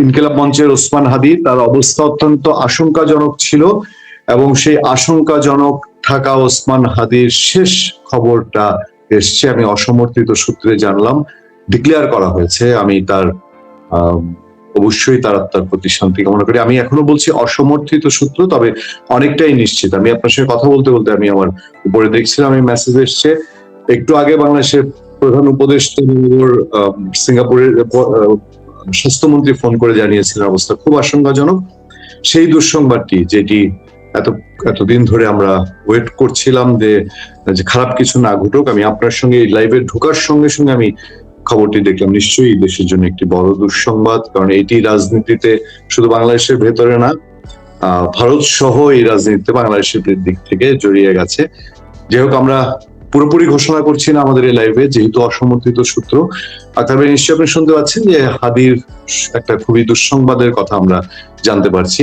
ইনকিলাব মঞ্চের ওসমান হাদি, তার অবস্থা অত্যন্ত আশঙ্কাজনক ছিল এবং সেই আশঙ্কাজনক থাকা ওসমান হাদির শেষ খবরটা এসছে। আমি অসমর্থিত সূত্রে জানলাম ডিক্লেয়ার করা হয়েছে। আমি তার অবশ্যই তার আত্মার প্রতি শান্তি কামনা করি। আমি এখনও বলছি অসমর্থিত সূত্র, তবে অনেকটাই নিশ্চিত। আমি আপনার সঙ্গে কথা বলতে বলতে আমি আমার উপরে দেখছিলাম, আমি মেসেজ এসছে। একটু আগে বাংলাদেশের প্রধান উপদেষ্টা সিঙ্গাপুরের স্বাস্থ্যমন্ত্রী ফোন করে জানিয়েছিলেন অবস্থা খুব আশঙ্কাজনক। সেই দুঃসংবাদটি যেটি এত, এতদিন ধরে আমরা ওয়েট করছিলাম যে খারাপ কিছু না ঘটুক, আমি আপনার সঙ্গে এই লাইভে ঢোকার সঙ্গে সঙ্গে আমি খবরটি দেখলাম। নিশ্চয়ই দেশের জন্য একটি বড় দুঃসংবাদ, কারণ এটি রাজনীতিতে শুধু বাংলাদেশের ভেতরে না ভারত সহ এই রাজনীতিতে বাংলাদেশের দিক থেকে জড়িয়ে গেছে। যাই হোক, আমরা পুরোপুরি ঘোষণা করছি না আমাদের এই লাইভে যেহেতু অসমর্থিত সূত্র। আর তবে নিশ্চয়ই আপনি শুনতে পাচ্ছেন যে হাদির একটা খুবই দুঃসংবাদের কথা আমরা জানতে পারছি।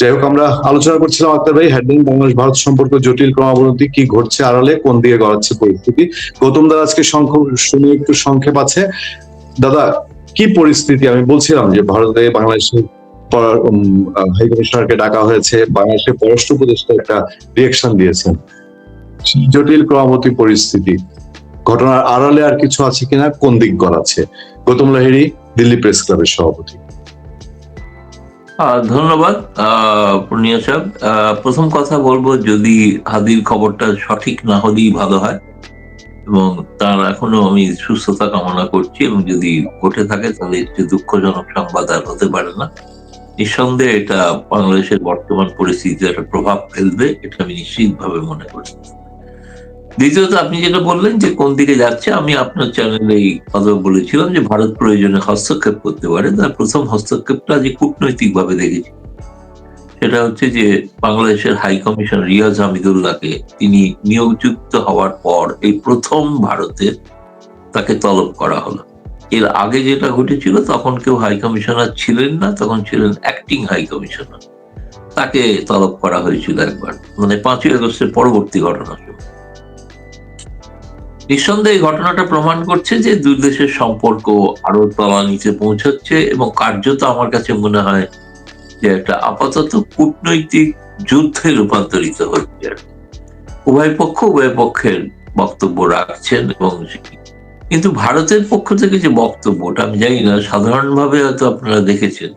যাই হোক, আমরা আলোচনা করছিলাম আক্তার ভাই হেডলাইন বাংলাদেশ ভারত সম্পর্ক জটিল ক্রমাবনতি কি ঘটছে আড়ালে, কোন দিকে গড়াচ্ছে পরিস্থিতি? গৌতম দাদা আজকে শুনে একটু সংক্ষেপ আছে। দাদা, কি পরিস্থিতি? আমি বলছিলাম যে ভারতে বাংলাদেশের হাই কমিশনারকে ডাকা হয়েছে, বাংলাদেশের পররাষ্ট্র উপদেষ্টা একটা রিয়েকশন দিয়েছেন। জটিল ক্রমাবতী পরিস্থিতি। ঘটনার আড়ালে আর কিছু আছে কিনা, কোন দিক গড়াচ্ছে? গৌতম লাহিড়ী, দিল্লি প্রেস ক্লাবের সভাপতি। ধন্যবাদ পূর্ণিয়া সাহেব। প্রথম কথা বলব, যদি হাদির খবরটা সঠিক না হলেই ভালো হয়, এবং তার এখনও আমি সুস্থতা কামনা করছি, এবং যদি ঘটে থাকে, তাহলে একটি দুঃখজনক সংবাদ আর হতে পারে না। নিঃসন্দেহে এটা বাংলাদেশের বর্তমান পরিস্থিতিতে একটা প্রভাব ফেলবে, এটা আমি নিশ্চিতভাবে মনে করি। দ্বিতীয়ত আপনি যেটা বললেন যে কোন দিকে যাচ্ছে, আমি আপনার চ্যানেলে এই কথা বলেছিলাম যে ভারত প্রয়োজনে হস্তক্ষেপ করতে পারে। তার প্রথম হস্তক্ষেপটা যে কূটনৈতিক ভাবে দেখেছি। সেটা হচ্ছে যে বাংলাদেশের হাই কমিশন রিয়াজ হামিদুল্লাহকে তিনি নিয়োগযুক্ত হওয়ার পর এই প্রথম ভারতে তাকে তলব করা হলো। এর আগে যেটা ঘটেছিল, তখন কেউ হাই কমিশনার ছিলেন না, তখন ছিলেন অ্যাক্টিং হাই কমিশনার তাকে তলব করা হয়েছিল একবার। মানে পাঁচই আগস্টের পরবর্তী ঘটনা নিঃসন্দেহে ঘটনাটা প্রমাণ করছে যে দুই দেশের সম্পর্ক আরও তলা নিচে পৌঁছাচ্ছে এবং কার্যত আমার কাছে মনে হয় যে একটা আপাতত কূটনৈতিক যুদ্ধে রূপান্তরিত হচ্ছে। উভয় পক্ষ উভয় পক্ষের বক্তব্য রাখছেন এবং কিন্তু ভারতের পক্ষ থেকে যে বক্তব্যটা, আমি জানি না, সাধারণভাবে হয়তো আপনারা দেখেছেন,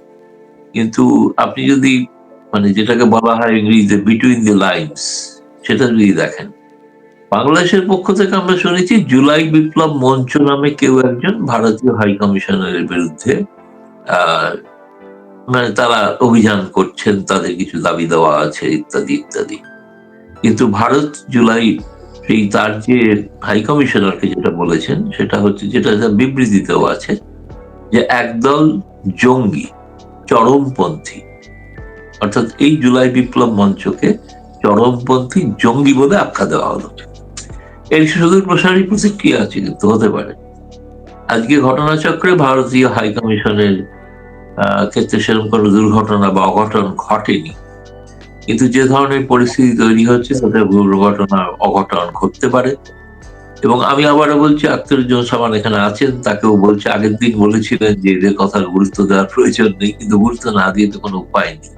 কিন্তু আপনি যদি মানে যেটাকে বলা হয় ইংরেজিতে বিটুইন দ্য লাইনস সেটা যদি দেখেন বাংলাদেশের পক্ষ থেকে আমরা শুনেছি জুলাই বিপ্লব মঞ্চ নামে কেউ একজন ভারতীয় হাই কমিশনারের বিরুদ্ধে মানে তারা অভিযান করছেন, তাদের কিছু দাবি দেওয়া আছে, ইত্যাদি ইত্যাদি। কিন্তু ভারত জুলাই সেই তার যে হাই কমিশনারকে যেটা বলেছেন, সেটা হচ্ছে, যেটা তার বিবৃতিতেও আছে, যে একদল জঙ্গি, চরমপন্থী, অর্থাৎ এই জুলাই বিপ্লব মঞ্চকে চরমপন্থী জঙ্গি বলে আখ্যা দেওয়া হলো। এর সুদূর প্রসারী প্রতিক্রিয়া আছে কিন্তু হতে পারে। আজকে ঘটনাচক্রে ভারতীয় হাই কমিশনের ক্ষেত্রে সেরকম কোনো দুর্ঘটনা বা অঘটন ঘটেনি। কিন্তু যে ধরনের পরিস্থিতি তৈরি হচ্ছে, তাতে দুর্ঘটনা, অঘটন ঘটতে পারে। এবং আমি আবারও বলছি আখতারুজ্জামান সামান এখানে আছেন, তাকেও বলছি, আগের দিন বলেছিলেন যে এদের কথার গুরুত্ব দেওয়ার প্রয়োজন নেই, কিন্তু গুরুত্ব না দিয়ে তো কোনো উপায় নেই।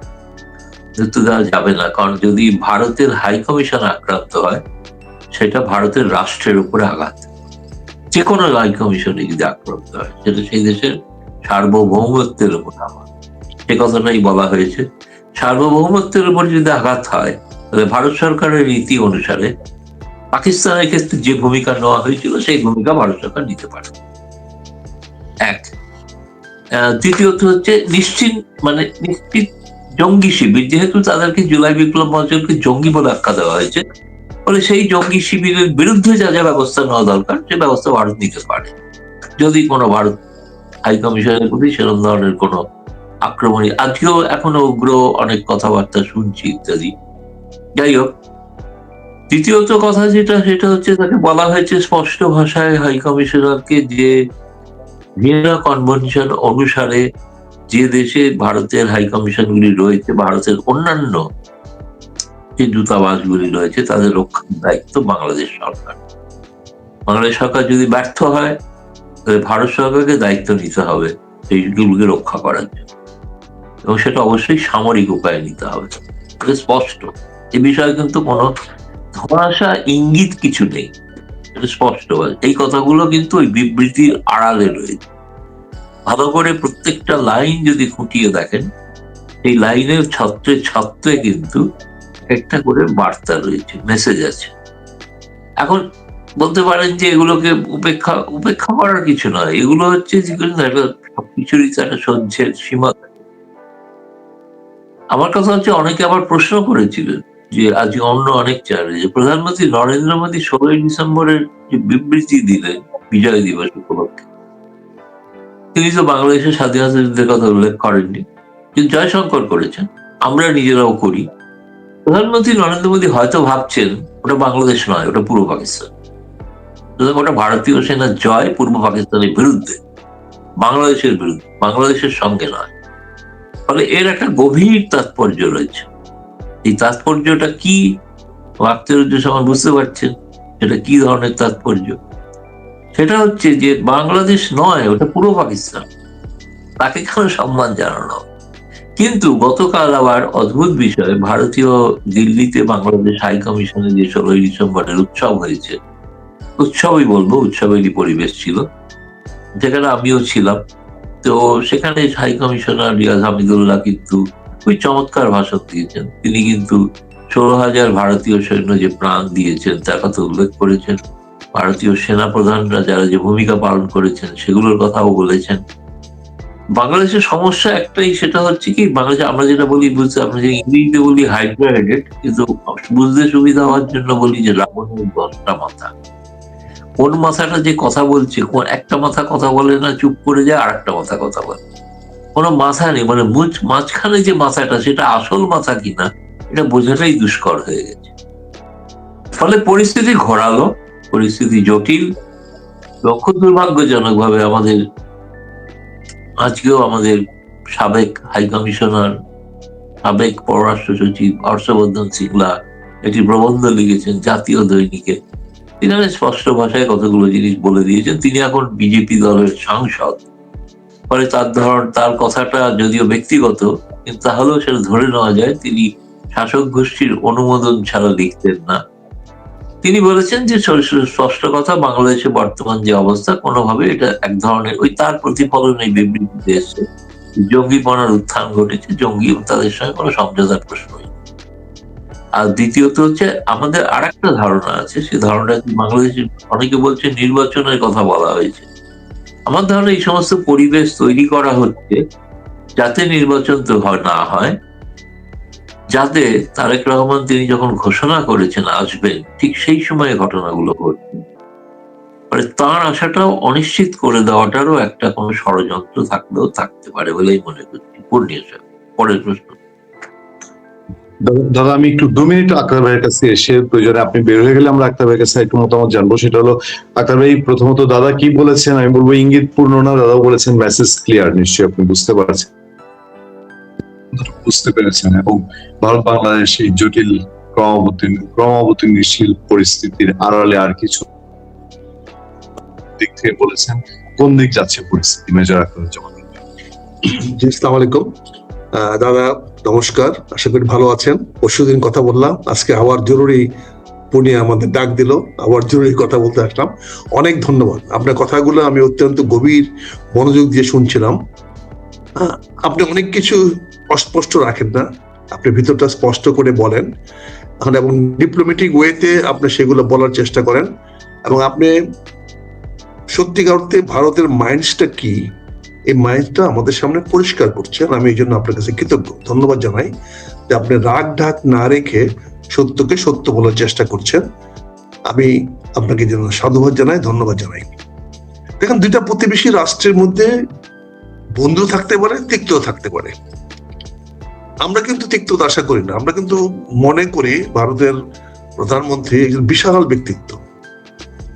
গুরুত্ব দেওয়া যাবে না, কারণ যদি ভারতের হাই কমিশন আক্রান্ত হয় সেটা ভারতের রাষ্ট্রের উপরে আঘাত। যে কোনো হাই কমিশনে যদি আক্রান্ত হয়, সেটা সেই দেশের সার্বভৌমত্বের উপর আঘাত। সে কথাটাই বলা হয়েছে। সার্বভৌমত্বের উপর যদি আঘাত হয়, তাহলে ভারত সরকারের নীতি অনুসারে পাকিস্তানের ক্ষেত্রে যে ভূমিকা নেওয়া হয়েছিল, সেই ভূমিকা ভারত সরকার নিতে পারে। এক। দ্বিতীয়ত হচ্ছে নিশ্চিত মানে নিশ্চিত জঙ্গি শিবির, যেহেতু তাদেরকে জুলাই বিপ্লব মঞ্চকে জঙ্গি বলে আখ্যা দেওয়া হয়েছে ফলে সেই জঙ্গি শিবিরের বিরুদ্ধে যা যা ব্যবস্থা নেওয়া দরকার, সে ব্যবস্থা ভারত নিতে পারে। যদি কোনো ভারত হাই কমিশনের প্রতি সেরকম ধরনের কোনো আক্রমণী আজকেও এখনও উগ্র অনেক কথাবার্তা শুনছি ইত্যাদি। যাই হোক, দ্বিতীয়ত কথা যেটা, সেটা হচ্ছে তাকে বলা হয়েছে স্পষ্ট ভাষায় হাই কমিশনারকে যে ভিয়েনা কনভেনশন অনুসারে যে দেশে ভারতের হাই কমিশনগুলি রয়েছে, ভারতের অন্যান্য যে দূতাবাসগুলি রয়েছে, তাদের রক্ষার দায়িত্ব বাংলাদেশ সরকার। বাংলাদেশ সরকার যদি ব্যর্থ হয়, তাহলে ভারত সরকারকে দায়িত্ব নিতে হবে সেইগুলোকে রক্ষা করার জন্য। এবং সেটা অবশ্যই সামরিক উপায়ে নিতে হবে। স্পষ্ট। এ বিষয়ে কিন্তু কোনো ধরাশা, ইঙ্গিত কিছু নেই। স্পষ্ট। এই কথাগুলো কিন্তু ওই বিবৃতির আড়ালে রয়েছে। ভালো করে প্রত্যেকটা লাইন যদি খুঁটিয়ে দেখেন, এই লাইনের ছত্রে ছত্রে কিন্তু একটা করে বার্তা রয়েছে মেসেজ আছে। এখন বলতে পারেন যে এগুলোকে উপেক্ষা উপেক্ষা করার কিছু নয়। এগুলো হচ্ছে সবকিছুরই তো একটা সহ্যের সীমা আমার কথা হচ্ছে অনেকে আবার প্রশ্ন করেছিলেন যে আজ অন্য অনেক চ্যানেলে যে প্রধানমন্ত্রী নরেন্দ্র মোদী ষোলোই ডিসেম্বরের যে বিবৃতি দিলেন বিজয় দিবস উপলক্ষে, তিনি তো বাংলাদেশের স্বাধীনতা যুদ্ধের কথা উল্লেখ করেননি। কিন্তু জয়শঙ্কর করেছেন, আমরা নিজেরাও করি। প্রধানমন্ত্রী নরেন্দ্র মোদী হয়তো ভাবছেন ওটা বাংলাদেশ নয়, ওটা পূর্ব পাকিস্তান। ওটা ভারতীয় সেনার জয় পূর্ব পাকিস্তানের বিরুদ্ধে, বাংলাদেশের বিরুদ্ধে, বাংলাদেশের সঙ্গে নয়। ফলে এর একটা গভীর তাৎপর্য রয়েছে। এই তাৎপর্যটা কি ভাবতে আখতারুজ্জামান বুঝতে পারছেন এটা কি ধরনের তাৎপর্য? সেটা হচ্ছে যে বাংলাদেশ নয়, ওটা পূর্ব পাকিস্তান। তাকে কেন সম্মান জানানো? কিন্তু গতকাল আবার অদ্ভুত বিষয়, ভারতীয় দিল্লিতে বাংলাদেশ হাই কমিশনে যে ষোলোই ডিসেম্বরের উৎসব হয়েছে, উৎসবই বলব, উৎসবেরই পরিবেশ ছিল, যেখানে আমিও ছিলাম। তো সেখানে হাই কমিশনার রিয়াজ হামিদুল্লাহ কিন্তু খুবই চমৎকার ভাষণ দিয়েছেন। তিনি কিন্তু ষোলো হাজার ভারতীয় সৈন্য যে প্রাণ দিয়েছেন, তার কথা উল্লেখ করেছেন। ভারতীয় সেনা প্রধানরা যারা যে ভূমিকা পালন করেছেন, সেগুলোর কথাও বলেছেন। বাংলাদেশের সমস্যা একটাই, সেটা হচ্ছে কি, বাংলাদেশে আমরা যেটা বলি, বুঝতে আমরা যে ইংরেজিতে বলি হাইড্রা হেডেড কিন্তু বুঝতে সুবিধা হওয়ার জন্য বলি যে রাবণের দশটা মাথা। কোন মাথাটা যে কথা বলছে, কোন একটা মাথা কথা বলে না, চুপ করে যায় আর একটা মাথা কথা বলে। কোনো মাথা নেই মানে মাঝখানে যে মাথাটা, সেটা আসল মাথা কিনা, এটা বোঝাটাই দুষ্কর হয়ে গেছে। ফলে পরিস্থিতি ঘোরালো, পরিস্থিতি জটিল, লক্ষ্য দুর্ভাগ্যজনক ভাবে আমাদের আজকেও আমাদের সাবেক হাই কমিশনার, সাবেক পররাষ্ট্র সচিব হর্ষবর্ধন সিংলা একটি প্রবন্ধ লিখেছেন জাতীয় দৈনিকে। তিনি স্পষ্ট ভাষায় কতগুলো জিনিস বলে দিয়েছেন। তিনি এখন বিজেপি দলের সাংসদ। ফলে তার ধরন তার কথাটা যদিও ব্যক্তিগত, কিন্তু তাহলেও সেটা ধরে নেওয়া যায় তিনি শাসক গোষ্ঠীর অনুমোদন ছাড়া লিখতেন না। তিনি বলেছেন যে স- স- স্পষ্ট কথা বাংলাদেশে বর্তমান যে অবস্থা, কোনোভাবে এটা এক ধরনের ওই তার প্রতিফলন এই বিবৃতিতে এসছে। জঙ্গিপনার উত্থান ঘটেছে, জঙ্গি তাদের সঙ্গে কোনো সমঝোতার প্রশ্নই আর দ্বিতীয়ত হচ্ছে, আমাদের আর একটা ধারণা আছে সেই ধারণাটা কি বাংলাদেশে অনেকে বলছে নির্বাচনের কথা বলা হয়েছে। আমার ধারণা এই সমস্ত পরিবেশ তৈরি করা হচ্ছে যাতে নির্বাচন তো না হয় যাতে তারেক রহমান তিনি যখন ঘোষণা করেছেন আসবেন, ঠিক সেই সময়ে ঘটনাগুলো ঘটছে মানে তার আশাটাও অনিশ্চিত করে দেওয়াটারও একটা কোনো ষড়যন্ত্র থাকলেও থাকতে পারে বলেই মনে করছি। পূর্ণিয়া পরের প্রশ্ন। দাদা- আমি একটু দু মিনিট আক্তার ভাইয়ের কাছে এসে প্রয়োজনে আপনি বের হয়ে গেলে আমরা আক্তার ভাইয়ের কাছে একটু মতামত জানব। সেটা হলো, আক্তার ভাই, প্রথমত দাদা কি বলেছেন? আমি বলব ইঙ্গিত পূর্ণ না দাদা বলেছেন মেসেজ ক্লিয়ার নিশ্চয়ই আপনি বুঝতে পারছেন। বুঝতে পেরেছেন এবং ভারত বাংলাদেশ এই জটিল ক্রমাবর্তী ক্রমাবর্তনশীল পরিস্থিতির আড়ালে আর কিছু দিক থেকে বলেছেন, কোন দিক যাচ্ছে পরিস্থিতি মেজর আক্তার জমা জি আলাইকুম। দাদা, নমস্কার। আশা করি ভালো আছেন। পরশুদিন কথা বললাম। আজকে আবার জরুরি আমাদের ডাক দিল। আবার জরুরি কথা বলতে আসলাম। অনেক ধন্যবাদ। আপনার কথাগুলো আমি অত্যন্ত গভীর মনোযোগ দিয়ে শুনছিলাম। আপনি অনেক কিছু অস্পষ্ট রাখেন না। আপনি ভিতরটা স্পষ্ট করে বলেন। এবং ডিপ্লোমেটিক ওয়েতে আপনি সেগুলো বলার চেষ্টা করেন। এবং আপনি সত্যিকার অর্থে ভারতের মাইন্ডসটা কি? এই মাইন্ডটা আমাদের সামনে পরিষ্কার করছেন আমি এই জন্য আপনার কাছে কৃতজ্ঞ। ধন্যবাদ জানাই যে আপনি রাগ ঢাক না রেখে সত্যকে সত্য বলার চেষ্টা করছেন। আমি আপনাকে জন্য সাধুবাদ জানাই, ধন্যবাদ জানাই। দেখেন, দুইটা প্রতিবেশী রাষ্ট্রের মধ্যে বন্ধু থাকতে পারে, তিক্তও থাকতে পারে। আমরা কিন্তু তিক্ততা আশা করি না। আমরা কিন্তু মনে করি ভারতের প্রধানমন্ত্রী একজন বিশাল ব্যক্তিত্ব।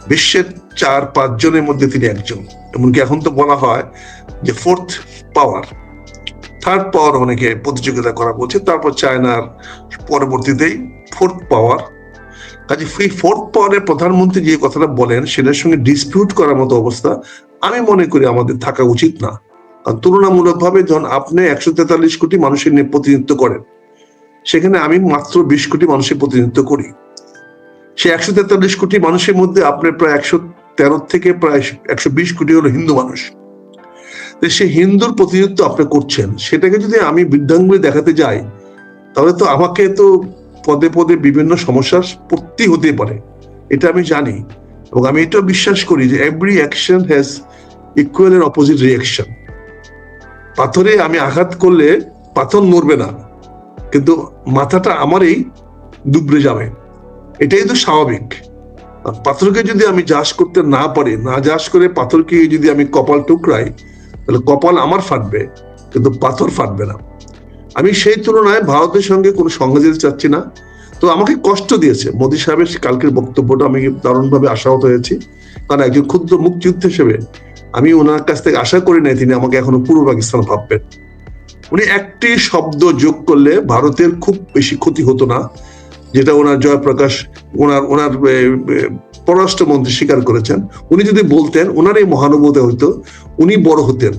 বিশ্বের চার, পাঁচ জনের মধ্যে তিনি একজন। এমনকি এখন তো বলা হয় যে ফোর্থ পাওয়ার থার্ড পাওয়ার অনেকে প্রতিযোগিতা করা বলছে, তারপর চায়নার পরবর্তীতেই ফোর্থ পাওয়ার কাজে এই ফোর্থ পাওয়ারের প্রধানমন্ত্রী যে কথাটা বলেন, সেটার সঙ্গে ডিসপিউট করার মতো অবস্থা আমি মনে করি আমাদের থাকা উচিত না। তুলনামূলকভাবে যখন আপনি একশো তেতাল্লিশ কোটি মানুষের প্রতিনিধিত্ব করেন, সেখানে আমি মাত্র বিশ কোটি মানুষের প্রতিনিধিত্ব করি। সে একশো তেতাল্লিশ কোটি মানুষের মধ্যে আপনার প্রায় একশো তেরো থেকে প্রায় একশো বিশ কোটি হলো হিন্দু মানুষ। সে হিন্দুর প্রতিনিধিত্ব আপনি করছেন, সেটাকে যদি আমি বৃদ্ধাঙ্গুলি দেখাতে যাই, তাহলে তো আমাকে তো পদে পদে বিভিন্ন সমস্যার পড়তে হতে পারে। এটা আমি জানি এবং আমি এটাও বিশ্বাস করি যে এভরি অ্যাকশন হ্যাজ ইকুয়াল এর অপোজিট রিয়াকশন পাথরে আমি আঘাত করলে পাথর মরবে না। কিন্তু মাথাটা আমারই ডুবরে যাবে। এটাই তো স্বাভাবিক। পাথরকে যদি আমি যাস করতে না পারি, না যাস করে পাথরকে যদি আমি কপাল টুকরাই, তাহলে কপাল আমার ফাটবে, কিন্তু পাথর ফাটবে না। আমি সেই তুলনায় ভারতের সঙ্গে কোনো সঙ্গে যেতে চাচ্ছি না। তো আমাকে কষ্ট দিয়েছে। মোদী সাহেবের কালকের বক্তব্যটা আমি দারুণভাবে আশাহত হয়েছি। কারণ একজন ক্ষুদ্র মুক্তিযুদ্ধ হিসেবে আমি ওনার কাছ থেকে আশা করি নাই তিনি আমাকে এখনও পূর্ব পাকিস্তান ভাববেন। উনি একটি শব্দ যোগ করলে ভারতের খুব বেশি ক্ষতি হতো না, যেটা ওনার জয়প্রকাশ, ওনার ওনার পররাষ্ট্রমন্ত্রী স্বীকার করেছেন। উনি যদি বলতেন, ওনার এই মহানুভূতি হইতো উনি বড় হতেন।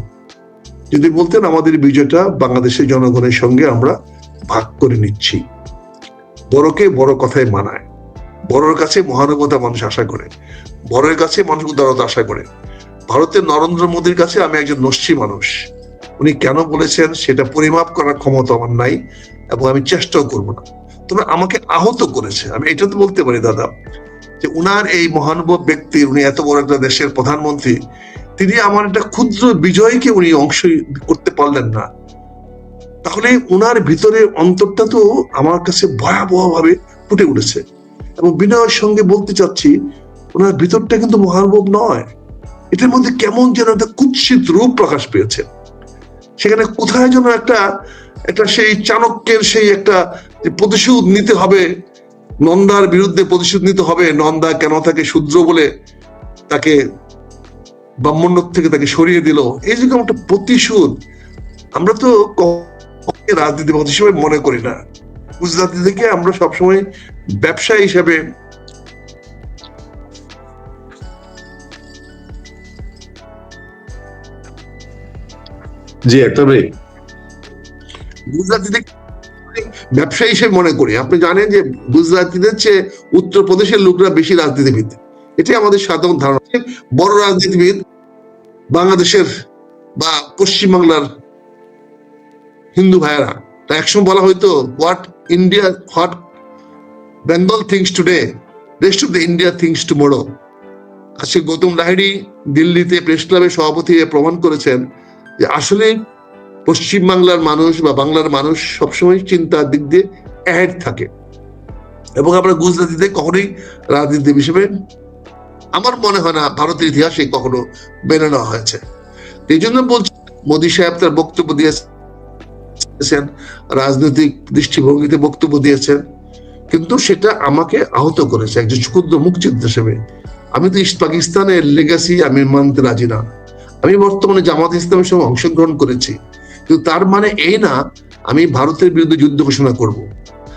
যদি বলতেন, আমাদের বিজয়টা বাংলাদেশের জনগণের সঙ্গে আমরা ভাগ করে নিচ্ছি। বড়কে বড় কথায় মানায়। বড়র কাছে মহানুভবতা মানুষ আশা করে। বড়ের কাছে মানুষ উদারতা আশা করে। ভারতের নরেন্দ্র মোদীর কাছে আমি একজন নস্যি মানুষ। উনি কেন বলেছেন সেটা পরিমাপ করার ক্ষমতা আমার নাই এবং আমি চেষ্টাও করব না। তবে আমাকে আহত করেছে। আমি এটা তো বলতে পারি, দাদা, যে উনার এই মহানুভব ব্যক্তি, উনি এত বড় একটা দেশের প্রধানমন্ত্রী, তিনি আমার একটা ক্ষুদ্র বিজয়কে উনি অংশ করতে পারলেন না। তাহলে উনার ভিতরে অন্তরটা তো আমার কাছে ভয়াবহ ভাবে ফুটে উঠেছে। এবং বিনয়ের সঙ্গে বলতে চাচ্ছি ওনার ভিতরটা কিন্তু মহানুভব নয়। এটার মধ্যে কেমন যেন একটা কুৎসিত রূপ প্রকাশ পেয়েছে। সেখানে কোথায় যেন একটা একটা সেই চাণক্যের সেই একটা প্রতিশোধ নিতে হবে, নন্দার বিরুদ্ধে প্রতিশোধ নিতে হবে, নন্দা কেন তাকে শূদ্র বলে তাকে ব্রাহ্মণ্য থেকে তাকে সরিয়ে দিল, এই যে একটা প্রতিশোধ, আমরা তো রাজনীতিবাদ হিসেবে মনে করি না। গুজরাটি থেকে আমরা সবসময় ব্যবসায়ী হিসেবে জি, একটা ভাই। হিসেবে মনে করি। আপনি জানেন যে গুজরাটিদের চেয়ে উত্তরপ্রদেশের লোকরা বেশি রাজনীতিবিদ। এটাই আমাদের সাধারণ ধারণা। বড় রাজনীতিবিদ বাংলাদেশের বা পশ্চিমবাংলার হিন্দু ভাইয়েরা। তা একসময় বলা হয়তো what India what Bengal thinks today rest of the India thinks tomorrow আজকে গৌতম লাহিড়ি দিল্লিতে প্রেস ক্লাবের সভাপতি প্রমাণ করেছেন যে আসলে পশ্চিম বাংলার মানুষ বা বাংলার মানুষ সবসময় চিন্তার দিক দিয়ে অ্যাহেড থাকে। এবং আমরা গুজরাটিতে কখনোই রাজনীতি হিসেবে আমার মনে হয় না ভারতের ইতিহাসে কখনো মেনে নেওয়া হয়েছে। এই জন্য বলছি, মোদী সাহেব তার বক্তব্য দিয়েছেন, রাজনৈতিক দৃষ্টিভঙ্গিতে বক্তব্য দিয়েছেন, কিন্তু সেটা আমাকে আহত করেছে, একজন ক্ষুদ্র মুক্তিযুদ্ধ হিসেবে। আমি তো ইস্ট পাকিস্তানের লেগাসি আমি মানতে রাজি না। আমি বর্তমানে জামাত ইসলামের সঙ্গে অংশগ্রহণ করেছি। কিন্তু তার মানে এই না, আমি ভারতের বিরুদ্ধে যুদ্ধ ঘোষণা করব।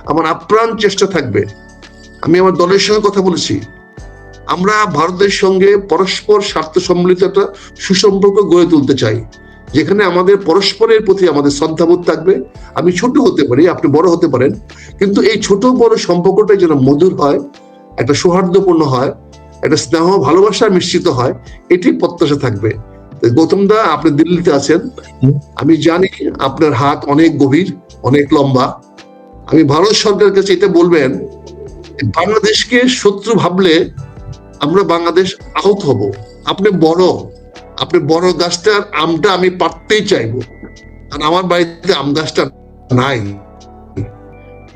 আমার আপ্রাণ চেষ্টা থাকবে। আমি আমার দলের সঙ্গে কথা বলেছি। আমরা ভারতের সঙ্গে পরস্পর স্বার্থ সম্মিলিত একটা সুসম্পর্ক গড়ে তুলতে চাই। যেখানে আমাদের পরস্পরের প্রতি আমাদের শ্রদ্ধাবোধ থাকবে। আমি ছোট হতে পারি, আপনি বড় হতে পারেন। কিন্তু এই ছোট বড় সম্পর্কটাই যেন মধুর হয়, একটা সৌহার্দ্যপূর্ণ হয়, একটা স্নেহ ভালোবাসা মিশ্রিত হয় এটি প্রত্যাশা থাকবে। গৌতম দা আপনি দিল্লিতে আছেন। আমি জানি আপনার হাত অনেক গভীর অনেক লম্বা। আমি ভারত সরকারের কাছে এটা বলবেন বাংলাদেশকে শত্রু ভাবলে আমরা বাংলাদেশ আহত হব। আপনি বড় আপনি বড় গাছটার আমটা আমি পারতেই চাইব। কারণ আমার বাড়িতে আম গাছটা নাই।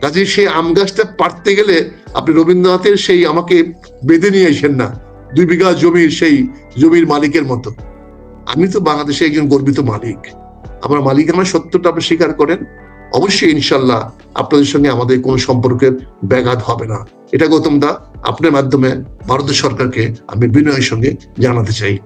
কাজে সেই আম গাছটা পারতে গেলে আপনি রবীন্দ্রনাথের সেই আমাকে বেঁধে নিয়ে আসেন না। দুই বিঘা জমির সেই জমির মালিকের মতো। আমি তো বাংলাদেশে একজন গর্বিত মালিক। আমার মালিক আমার সত্যটা আপনি স্বীকার করেন? অবশ্যই ইনশাল্লাহ আপনাদের সঙ্গে আমাদের কোনো সম্পর্কের ব্যাঘাত হবে না। এটা গৌতম দা, আপনার মাধ্যমে ভারতের সরকারকে আমি বিনয়ের সঙ্গে জানাতে চাই।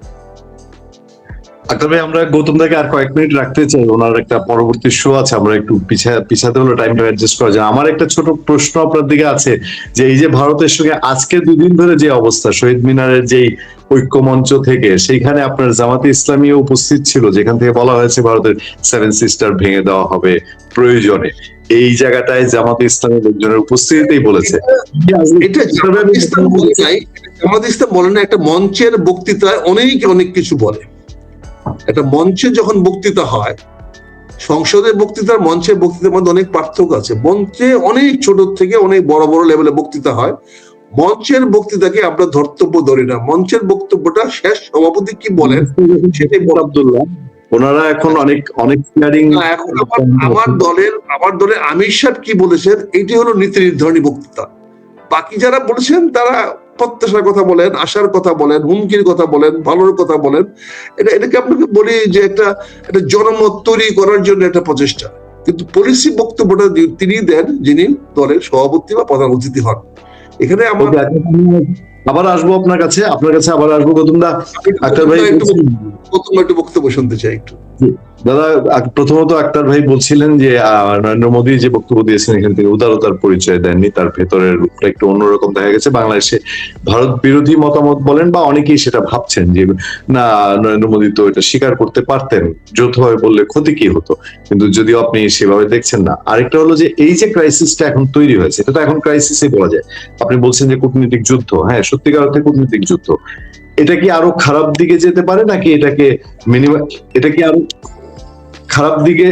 আমরা গৌতম দাকে আর কয়েক মিনিট রাখতে চাই, ওনার একটা পরবর্তী শো আছে, আমরা একটু পিছা, পিছাতে হলো টাইমটা অ্যাডজাস্ট করা যায়। আমার একটা ছোট প্রশ্ন আপনার দিকে আছে, যে এই যে ভারতের সঙ্গে আজকে দুদিন ধরে যে অবস্থা, শহীদ মিনারের যেই ঐক্যমঞ্চ থেকে সেখানে আপনার জামাতে ইসলামীও উপস্থিত ছিল যেখান থেকে বলা হয়েছে ভারতের সেভেন সিস্টার ভেঙে দেওয়া হবে প্রয়োজনে। এই জায়গাটায় জামাতে ইসলামের লোকজনের উপস্থিতিতেই বলেছে। এটা জামাত ইসলাম বলে নাই। জামাত ইসলাম বলে না একটা মঞ্চের বক্তৃতায় অনেক অনেক কিছু বলে। একটা মঞ্চে যখন বক্তৃতা হয় সংসদের বক্তৃতার মঞ্চের বক্তৃতার মধ্যে অনেক পার্থক্য আছে। মঞ্চে অনেক ছোট থেকে অনেক বড় বড় লেভেলে বক্তৃতা হয়। মঞ্চের বক্তৃতাকে আমরা ধর্তব্য ধরি না। মঞ্চের বক্তব্যটা শেষ সভাপতি কি বলেন? সেটাই বলা আব্দুল্লাহ ওনারা এখন অনেক অনেক হিয়ারিং এখন আমার দলের আমার দলের আমির সাহেব কি বলেছেন এটি হলো নীতি নির্ধারণী বক্তৃতা। বাকি যারা বলেছেন তারা প্রত্যাশার কথা বলেন আশার কথা বলেন হুমকির কথা বলেন ভালোর কথা বলেন। এটা এটাকে আপনাকে বলি যে একটা একটা জনমত তৈরি করার জন্য একটা প্রচেষ্টা। কিন্তু পলিসি বক্তব্যটা তিনি দেন যিনি দলের সভাপতি বা প্রধান অতিথি হন। এখানে আমার আবার আসব আপনার কাছে আপনার কাছে আবার আসব। গৌতমদা দা একটু বক্তব্য শুনতে চাই একটু। দাদা প্রথমত আক্তার ভাই বলছিলেন যে নরেন্দ্র মোদী যে বক্তব্য দিয়েছেন এখান থেকে উদারতার পরিচয় দেননি, তার ভেতরের রূপটা একটু অন্যরকম দেখা গেছে। বাংলাদেশে ভারত বিরোধী মতামত বলেন বা অনেকেই সেটা ভাবছেন যে, না, নরেন্দ্র মোদী তো এটা স্বীকার করতে পারতেন, যৌথভাবে বললে ক্ষতি কি হতো? কিন্তু যদিও আপনি সেভাবে দেখছেন না। আরেকটা হলো যে, এই যে ক্রাইসিসটা এখন তৈরি হয়েছে, এটা তো এখন ক্রাইসিসই বলা যায়। আপনি বলছেন যে কূটনীতিক যুদ্ধ হ্যাঁ সত্যিকার অর্থে কূটনীতিক যুদ্ধ। এটা কি আরও খারাপ দিকে যেতে পারে নাকি এটাকে মিনিমাম এটা কি আরও খারাপ দিকে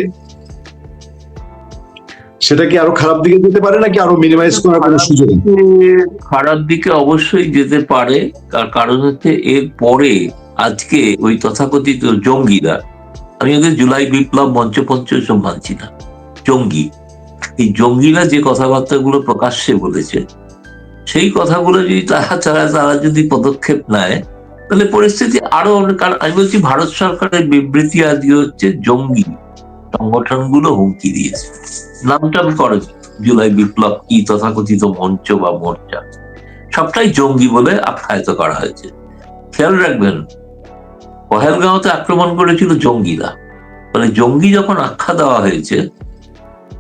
সেটা কি আরও খারাপ দিকে যেতে পারে নাকি আরও মিনিমাইজ করার কোনো সুযোগ খারাপ দিকে অবশ্যই যেতে পারে। তার কারণ হচ্ছে এর পরে আজকে ওই তথাকথিত জঙ্গিরা আমি ওদের জুলাই বিপ্লব মঞ্চপঞ্চ সব মানছি না জঙ্গি। এই জঙ্গিরা যে কথাবার্তাগুলো প্রকাশ্যে বলেছে সেই কথাগুলো যদি তারা ছাড়া তারা যদি পদক্ষেপ নেয়, তাহলে পরিস্থিতি আরও কারণ আমি বলছি ভারত সরকারের বিবৃতি আদি হচ্ছে জঙ্গি সংগঠনগুলো হুমকি দিয়েছে। নামটা করে, জুলাই বিপ্লব কি তথাকথিত মঞ্চ বা মোর্চা? সবটাই জঙ্গি বলে আখ্যায়িত করা হয়েছে। খেয়াল রাখবেন, পহেলগাঁওতে আক্রমণ করেছিল জঙ্গিরা। মানে জঙ্গি যখন আখ্যা দেওয়া হয়েছে,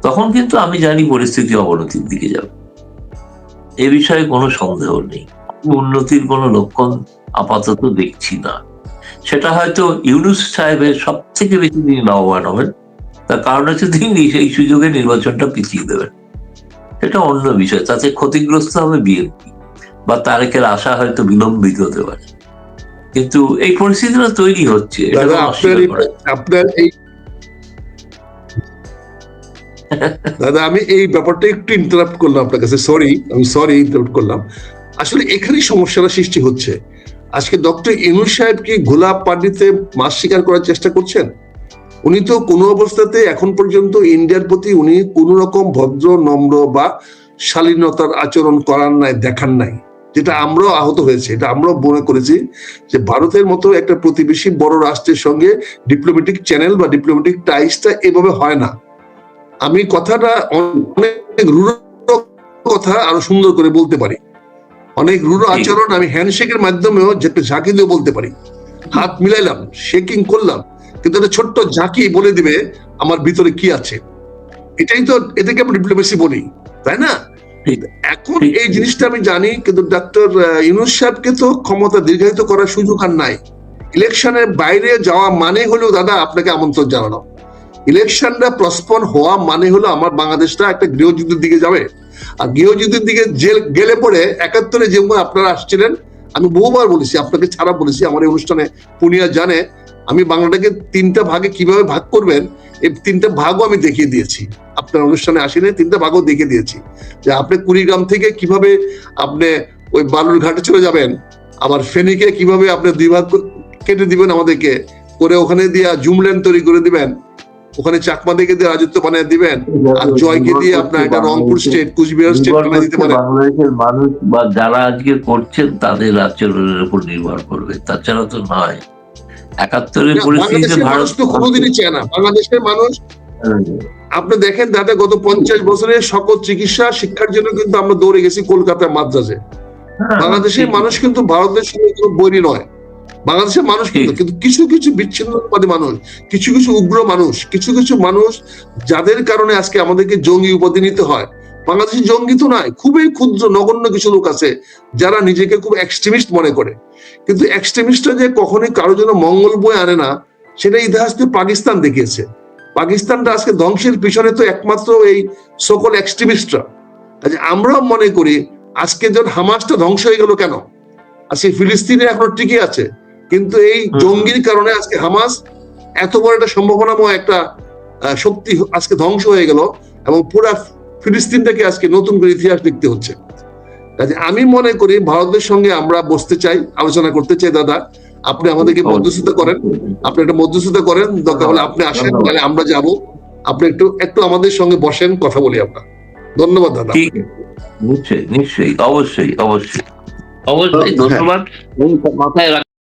তখন কিন্তু আমি জানি পরিস্থিতি অবনতির দিকে যাবে। এ বিষয়ে কোনো সন্দেহ নেই। উন্নতির কোনো লক্ষণ আপাতত দেখছি না। সেটা হয়তো ইউনুস সাহেবের সব থেকে বেশি তিনি লাভবান হবেন। তার কারণ হচ্ছে তিনি সেই সুযোগে নির্বাচনটা পিছিয়ে দেবেন। এটা অন্য বিষয়। তাতে ক্ষতিগ্রস্ত হবে বিএনপি। বা তারেকের আশা হয়তো বিলম্বিত হতে পারে। কিন্তু এই পরিস্থিতিটা তৈরি হচ্ছে। আপনার এই দাদা, আমি এই ব্যাপারটা একটু ইন্টারাপ্ট করলাম আপনার কাছে। সরি আমি সরি ইন্টারাপ্ট করলাম। আসলে এখানেই সমস্যাটা সৃষ্টি হচ্ছে। আজকে ডক্টর ইনুস সাহেব কি গোলাপ পানিতে মাছ শিকার করার চেষ্টা করছেন? উনি তো কোনো অবস্থাতে এখন পর্যন্ত ইন্ডিয়ার প্রতি উনি কোন রকম ভদ্র, নম্র বা শালীনতার আচরণ করার নাই দেখান নাই। যেটা আমরাও আহত হয়েছে। এটা আমরাও মনে করেছি যে ভারতের মতো একটা প্রতিবেশী বড় রাষ্ট্রের সঙ্গে ডিপ্লোমেটিক চ্যানেল বা ডিপ্লোমেটিক টাইসটা এভাবে হয় না। আমি কথাটা অনেক রূঢ় কথা আরও সুন্দর করে বলতে পারি। অনেক রূঢ় আচরণ আমি হ্যান্ডশেকের মাধ্যমেও যেটা ঝাঁকি দিয়ে বলতে পারি। হাত মিলাইলাম শেকিং করলাম কিন্তু একটা ছোট্ট ঝাঁকি বলে দিবে আমার ভিতরে কি আছে। এটাই তো এটাকে আমরা ডিপ্লোমেসি বলি তাই না? এখন এই জিনিসটা আমি জানি কিন্তু ডাক্তার ইউনুস সাহেবকে তো ক্ষমতা দীর্ঘায়িত করার সুযোগ আর নাই। ইলেকশনের বাইরে যাওয়া মানে হলেও দাদা আপনাকে আমন্ত্রণ জানানো। ইলেকশনটা প্রস্পন হওয়া মানে হলো আমার বাংলাদেশটা একটা গৃহযুদ্ধের দিকে যাবে। আর গৃহযুদ্ধের দিকে জেল গেলে পরে একাত্তরে যেমন আপনারা আসছিলেন, আমি বহুবার বলেছি, আপনাকে ছাড়া বলেছি, আমার এই অনুষ্ঠানে পুনিয়া জানে, আমি বাংলাটাকে তিনটা ভাগে কীভাবে ভাগ করবেন, এই তিনটা ভাগও আমি দেখিয়ে দিয়েছি। আপনার অনুষ্ঠানে আসিনি, তিনটা ভাগও দেখিয়ে দিয়েছি। যে আপনি কুড়িগ্রাম থেকে কীভাবে আপনি ওই বালুর ঘাটে চলে যাবেন, আবার ফেনীকে কীভাবে আপনি দুই ভাগ কেটে দিবেন আমাদেরকে, করে ওখানে দিয়ে জুম লেন তৈরি করে দিবেন ওখানে চাকমাদেরকে দিয়ে রাজত্ব বানিয়ে দিবেন আর জয়কে দিয়ে আপনার একটা রংপুর স্টেট কুচবিহার স্টেট বানিয়ে দিতে পারেন বাংলাদেশের মানুষ বা যারা আজকে করছেন তাদের আচরণের উপর নির্ভর করবে। তাছাড়া তো নয়। একাত্তরের পরিস্থিতিতে ভারত তো কোনোদিনই চায় না। বাংলাদেশের মানুষ আপনি দেখেন দাদা গত পঞ্চাশ বছরে সকল চিকিৎসা শিক্ষার জন্য কিন্তু আমরা দৌড়ে গেছি কলকাতায় মাদ্রাজে হ্যাঁ, বাংলাদেশের মানুষ কিন্তু ভারতের সঙ্গে কোনো বৈরী নয়। বাংলাদেশের মানুষ কিন্তু কিন্তু কিছু কিছু বিচ্ছিন্নতাবাদী মানুষ কিছু কিছু উগ্র মানুষ কিছু কিছু মানুষ যাদের কারণে আজকে আমাদেরকে জঙ্গি উপাধি নিতে হয়। বাংলাদেশি জঙ্গি তো নয় খুবই ক্ষুদ্র নগণ্য কিছু লোক আছে যারা নিজেকে খুব এক্সট্রিমিস্ট মনে করে। কিন্তু এক্সট্রিমিস্টরা যে কখনোই কারোর জন্য মঙ্গল বয়ে আনে না সেটা ইতিহাস দিয়ে পাকিস্তান দেখিয়েছে। পাকিস্তানটা আজকে ধ্বংসের পিছনে তো একমাত্র এই সকল এক্সট্রিমিস্টরা কাজে আমরাও মনে করি আজকে যখন হামাসটা ধ্বংস হয়ে গেল কেন? আজকে ফিলিস্তিনে এখনও টিকে আছে। কিন্তু এই জঙ্গির কারণে আজকে হামাস এত বড় একটা সম্ভাবনাময় একটা শক্তি আজকে ধ্বংস হয়ে গেল এবং পুরা ফিলিস্তিনটাকে আজকে নতুন করে ইতিহাস লিখতে হচ্ছে। কাজে আমি মনে করি ভারতের সঙ্গে আমরা বসতে চাই আলোচনা করতে চাই দাদা। আপনি আমাদেরকে মধ্যস্থতা করেন। আপনি একটা মধ্যস্থতা করেন দরকার হলে আপনি আসেন তাহলে আমরা যাব। আপনি একটু একটু আমাদের সঙ্গে বসেন কথা বলি আমরা। ধন্যবাদ দাদা। ঠিক নিশ্চয়ই নিশ্চয়ই অবশ্যই অবশ্যই। অবশ্যই হ্যাঁ। ধন্যবাদ মাথায় রাখ-